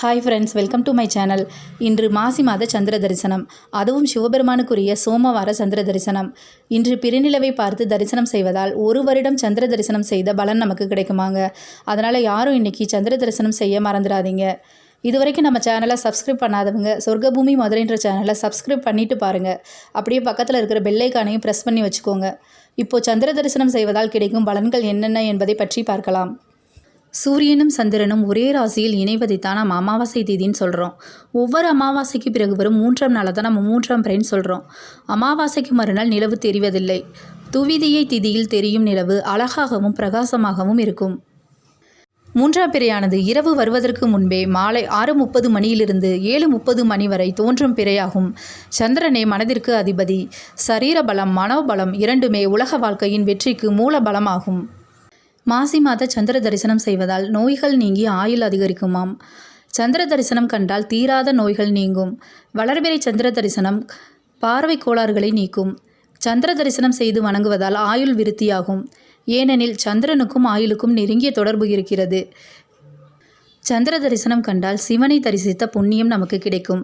Hi friends welcome to my channel இன்று மாசி மாத சந்திர தரிசனம். அதுவும் சிவபெருமானுக்குரிய சோமவார சந்திர தரிசனம். இன்று பிறநிலவை பார்த்து தரிசனம் செய்வதால் ஒரு வருடம் சந்திர தரிசனம் செய்த பலன் நமக்கு கிடைக்குமாங்க. அதனால் யாரும் இன்றைக்கி சந்திர தரிசனம் செய்ய மறந்துடாதீங்க. இது வரைக்கும் நம்ம சேனலை சப்ஸ்கிரைப் பண்ணாதவங்க சொர்க்கபூமி மதுரைன்ற சேனலை சப்ஸ்கிரைப் பண்ணிட்டு பாருங்கள் அப்படியே பக்கத்தில் இருக்கிற பெல்லைக்கானையும் ப்ரெஸ் பண்ணி வச்சுக்கோங்க. இப்போது சந்திர தரிசனம் செய்வதால் கிடைக்கும் பலன்கள் என்னென்ன என்பதை பற்றி பார்க்கலாம். சூரியனும் சந்திரனும் ஒரே ராசியில் இணைவதைத்தான் நம்ம அமாவாசை தேதின்னு சொல்கிறோம் ஒவ்வொரு அமாவாசைக்கு பிறகு வரும் மூன்றாம் நாளை தான் நம்ம மூன்றாம் பிறைன்னு சொல்கிறோம் அமாவாசைக்கு மறுநாள் நிலவு தெரிவதில்லை. துவிதியை திதியில் தெரியும் நிலவு அழகாகவும் பிரகாசமாகவும் இருக்கும். மூன்றாம் பிறையானது இரவு வருவதற்கு முன்பே மாலை ஆறு முப்பது மணியிலிருந்து ஏழு முப்பது மணி வரை தோன்றும் பிறையாகும். சந்திரனே மனதிற்கு அதிபதி. சரீர பலம் மனோபலம் இரண்டுமே உலக வாழ்க்கையின் வெற்றிக்கு மூல பலமாகும் மாசி மாத சந்திர தரிசனம் செய்வதால் நோய்கள் நீங்கி ஆயுள் அதிகரிக்குமாம். சந்திர தரிசனம் கண்டால் தீராத நோய்கள் நீங்கும். வளர்பிறை சந்திர தரிசனம் பார்வை கோளாறுகளை நீக்கும். சந்திர தரிசனம் செய்து வணங்குவதால் ஆயுள் விருத்தியாகும். ஏனெனில் சந்திரனுக்கும் ஆயுளுக்கும் நெருங்கிய தொடர்பு இருக்கிறது. சந்திர தரிசனம் கண்டால் சிவனை தரிசித்த புண்ணியம் நமக்கு கிடைக்கும்.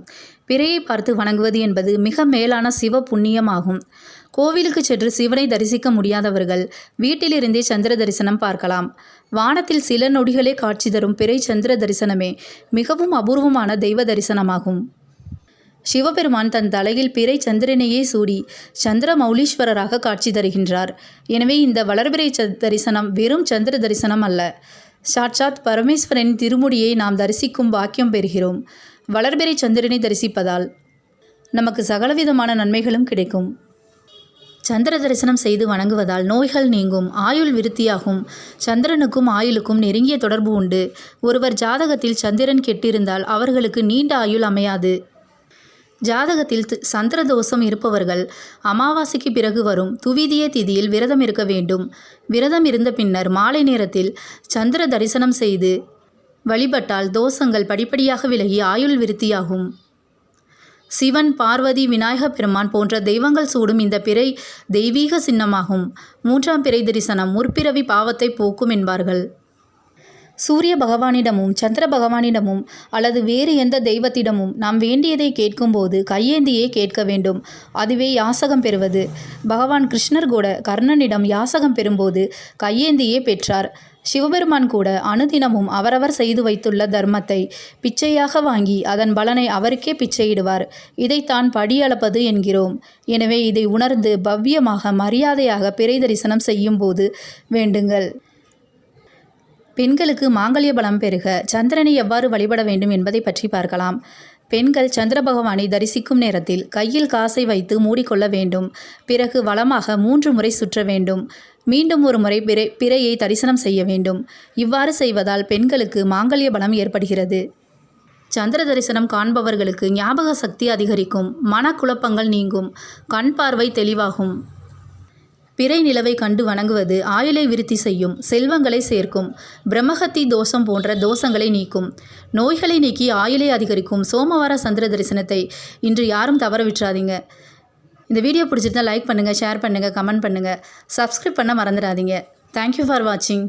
பிறையை பார்த்து வணங்குவது என்பது மிக மேலான சிவ புண்ணியமாகும். கோவிலுக்கு சென்று சிவனை தரிசிக்க முடியாதவர்கள் வீட்டிலிருந்தே சந்திர தரிசனம் பார்க்கலாம். வானத்தில் சில நொடிகளே காட்சி தரும் பிறை சந்திர தரிசனமே மிகவும் அபூர்வமான தெய்வ தரிசனமாகும். சிவபெருமான் தன் தலையில் பிறை சந்திரனையே சூடி சந்திர மௌலீஸ்வரராக காட்சி தருகின்றார். எனவே இந்த வளர்பிறை தரிசனம் வெறும் சந்திர தரிசனம் அல்ல. சாட்சாத் பரமேஸ்வரன் திருமுடியை நாம் தரிசிக்கும் பாக்கியம் பெறுகிறோம். வளர்பெறி சந்திரனை தரிசிப்பதால் நமக்கு சகலவிதமான நன்மைகளும் கிடைக்கும். சந்திர தரிசனம் செய்து வணங்குவதால் நோய்கள் நீங்கும் ஆயுள் விருத்தியாகும். சந்திரனுக்கும் ஆயுளுக்கும் நெருங்கிய தொடர்பு உண்டு. ஒருவர் ஜாதகத்தில் சந்திரன் கெட்டிருந்தால் அவர்களுக்கு நீண்ட ஆயுள் அமையாது. ஜாதகத்தில் சந்திர தோஷம் இருப்பவர்கள் அமாவாசைக்கு பிறகு வரும் துவிதிய திதியில் விரதம் இருக்க வேண்டும். விரதம் இருந்த பின்னர் மாலை நேரத்தில் சந்திர தரிசனம் செய்து வழிபட்டால் தோஷங்கள் படிப்படியாக விலகி ஆயுள் விருத்தியாகும். சிவன் பார்வதி விநாயக பெருமான் போன்ற தெய்வங்கள் சூடும் இந்த பிறை தெய்வீக சின்னமாகும். மூன்றாம் பிறை தரிசனம் முற்பிறவி பாவத்தை போக்கும் என்பார்கள். சூரிய பகவானிடமும் சந்திர பகவானிடமும் அல்லது வேறு எந்த தெய்வத்திடமும் நாம் வேண்டியதை கேட்கும்போது கையேந்தியே கேட்க வேண்டும். அதுவே யாசகம் பெறுவது. பகவான் கிருஷ்ணர் கூட கர்ணனிடம் யாசகம் பெறும்போது கையேந்தியே பெற்றார். சிவபெருமான் கூட அனுதினமும் அவரவர் செய்து வைத்துள்ள தர்மத்தை பிச்சையாக வாங்கி அதன் பலனை அவருக்கே பிச்சையிடுவார். இதைத்தான் படியளப்பது என்கிறோம். எனவே இதை உணர்ந்து பவ்யமாக மரியாதையாக பிறை தரிசனம் செய்யும் போது வேண்டுங்கள். பெண்களுக்கு மாங்கல்ய பலம் பெருக சந்திரனை எவ்வாறு வழிபட வேண்டும் என்பதை பற்றி பார்க்கலாம். பெண்கள் சந்திர பகவானை தரிசிக்கும் நேரத்தில் கையில் காசை வைத்து மூடிக்கொள்ள வேண்டும். பிறகு வளமாக மூன்று முறை சுற்ற வேண்டும். மீண்டும் ஒரு முறை பிறை பிறையை தரிசனம் செய்ய வேண்டும். இவ்வாறு செய்வதால் பெண்களுக்கு மாங்கல்ய பலம் ஏற்படுகிறது. சந்திர தரிசனம் காண்பவர்களுக்கு ஞாபக சக்தி அதிகரிக்கும். மனக்குழப்பங்கள் நீங்கும். கண் பார்வை தெளிவாகும். பிறை நிலவை கண்டு வணங்குவது ஆயுளை விருத்தி செய்யும் செல்வங்களை சேர்க்கும் பிரம்மஹத்தி தோஷம் போன்ற தோஷங்களை நீக்கும். நோய்களை நீக்கி ஆயுளை அதிகரிக்கும் சோமவார சந்திர தரிசனத்தை இன்று யாரும் தவற விட்டுறாதீங்க. இந்த வீடியோ பிடிச்சிருந்தா லைக் பண்ணுங்கள் ஷேர் பண்ணுங்கள் கமெண்ட் பண்ணுங்கள் சப்ஸ்கிரைப் பண்ண மறந்துடாதீங்க. தேங்க்யூ ஃபார் வாட்சிங்